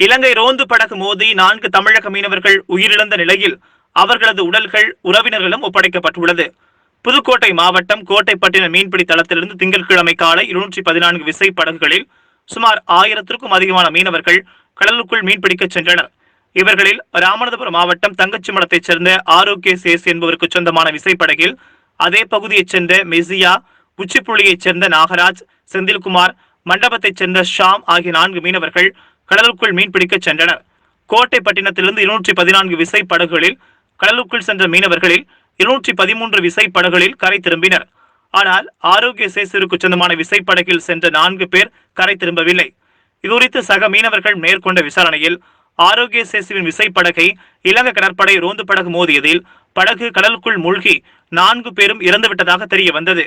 இலங்கை ரோந்து படகு மோதி நான்கு தமிழக மீனவர்கள் உயிரிழந்த நிலையில் அவர்களது உடல்கள் உறவினர்களும் ஒப்படைக்கப்பட்டுள்ளது. புதுக்கோட்டை மாவட்டம் கோட்டைப்பட்டின மீன்பிடி தளத்திலிருந்து திங்கட்கிழமை காலை இருநூற்றி பதினான்கு விசை படகுகளில் சுமார் ஆயிரத்திற்கும் அதிகமான மீனவர்கள் கடலுக்குள் மீன்பிடிக்க சென்றனர். இவர்களில் ராமநாதபுரம் மாவட்டம் தங்கச்சிமடத்தைச் சேர்ந்த ஆரோக்கிய சேஸ் என்பவருக்கு சொந்தமான விசைப்படகில் அதே பகுதியைச் சேர்ந்த மெசியா உச்சிப்புள்ளியைச் சேர்ந்த நாகராஜ் செந்தில்குமார் மண்டபத்தைச் சேர்ந்த ஷாம் ஆகிய நான்கு மீனவர்கள் கடலுக்குள் மீன்பிடிக்க சென்றனர் கோட்டைப்பட்டினத்திலிருந்து இருநூற்றி பதினான்கு விசை படகுகளில் கடலுக்குள் சென்ற மீனவர்களில் இருநூற்றி பதிமூன்று விசை படகுகளில் கரை திரும்பினர். ஆனால் ஆரோக்கிய சேசுருக்கு சொந்தமான விசைப்படகில் சென்ற நான்கு பேர் கரை திரும்பவில்லை. இதுகுறித்து சக மீனவர்கள் மேற்கொண்ட விசாரணையில் ஆரோக்கிய சேசுவின் விசைப்படகை இலங்கை கடற்படை ரோந்து படகு மோதியதில் படகு கடலுக்குள் மூழ்கி நான்கு பேரும் இறந்துவிட்டதாக தெரிய வந்தது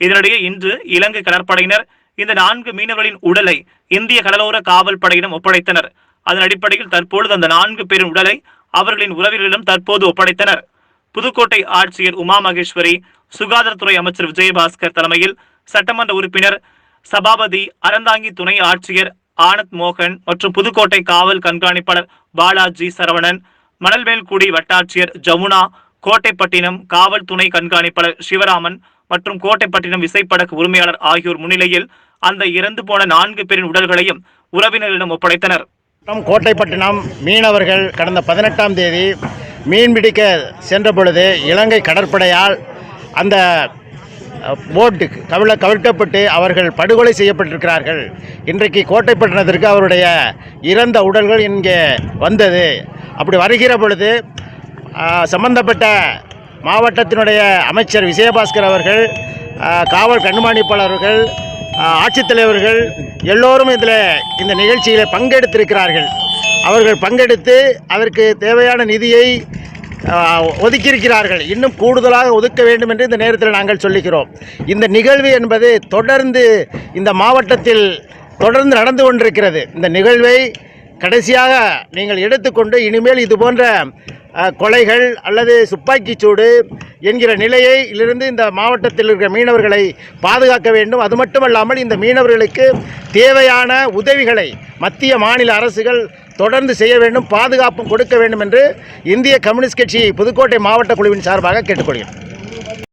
இதனிடையே இன்று இலங்கை கடற்படையினர் இந்த நான்கு மீனவர்களின் உடலை இந்திய கடலோர காவல் படையிடம் ஒப்படைத்தனர். அதன் அடிப்படையில் தற்பொழுது அந்த நான்கு பேரின் உடலை அவர்களின் உறவினரிடம் தற்போது ஒப்படைத்தனர். புதுக்கோட்டை ஆட்சியர் உமா மகேஸ்வரி சுகாதாரத்துறை அமைச்சர் விஜயபாஸ்கர் தலைமையில் சட்டமன்ற உறுப்பினர் சபாபதி அறந்தாங்கி துணை ஆட்சியர் ஆனந்த் மோகன் மற்றும் புதுக்கோட்டை காவல் கண்காணிப்பாளர் பாலாஜி சரவணன் மணல்மேல்குடி வட்டாட்சியர் ஜமுனா கோட்டைப்பட்டினம் காவல் துணை கண்காணிப்பாளர் சிவராமன் மற்றும் கோட்டைப்பட்டினம் விசைப்படகு உரிமையாளர் ஆகியோர் முன்னிலையில் அந்த இறந்து போன நான்கு பேரின் உடல்களையும் உறவினரிடம் ஒப்படைத்தனர். கோட்டைப்பட்டினம் மீனவர்கள் கடந்த பதினெட்டாம் தேதி மீன் பிடிக்க சென்ற பொழுது இலங்கை கடற்படையால் அந்த போட்டு கவிழ கவிழ்க்கப்பட்டு அவர்கள் படுகொலை செய்யப்பட்டிருக்கிறார்கள். இன்றைக்கு கோட்டைப்பட்டினத்திற்கு அவருடைய இறந்த உடல்கள் இங்கே வந்தது. அப்படி வருகிற பொழுது சம்பந்தப்பட்ட மாவட்டத்தினுடைய அமைச்சர் விஜயபாஸ்கர் அவர்கள் காவல் கண்காணிப்பாளர்கள் ஆட்சித்தலைவர்கள் எல்லோரும் இதில் இந்த நிகழ்ச்சியில் பங்கெடுத்திருக்கிறார்கள். அவர்கள் பங்கெடுத்து அதற்கு தேவையான நிதியை ஒதுக்கியிருக்கிறார்கள். இன்னும் கூடுதலாக ஒதுக்க வேண்டும் என்று இந்த நேரத்தில் நாங்கள் சொல்லிக்கிறோம். இந்த நிகழ்வு என்பது தொடர்ந்து இந்த மாவட்டத்தில் தொடர்ந்து நடந்து கொண்டிருக்கிறது. இந்த நிகழ்வை கடைசியாக நீங்கள் எடுத்துக்கொண்டு இனிமேல் இது போன்ற கொலைகள் அல்லது துப்பாக்கிச் சூடு என்கிற நிலையை இருந்து இந்த மாவட்டத்தில் இருக்கிற மீனவர்களை பாதுகாக்க வேண்டும். அது மட்டுமல்லாமல் இந்த மீனவர்களுக்கு தேவையான உதவிகளை மத்திய மாநில அரசுகள் தொடர்ந்து செய்ய வேண்டும் பாதுகாப்பும் கொடுக்க வேண்டும் என்று இந்திய கம்யூனிஸ்ட் கட்சி புதுக்கோட்டை மாவட்ட குழுவின் சார்பாக கேட்டுக்கொள்கிறேன்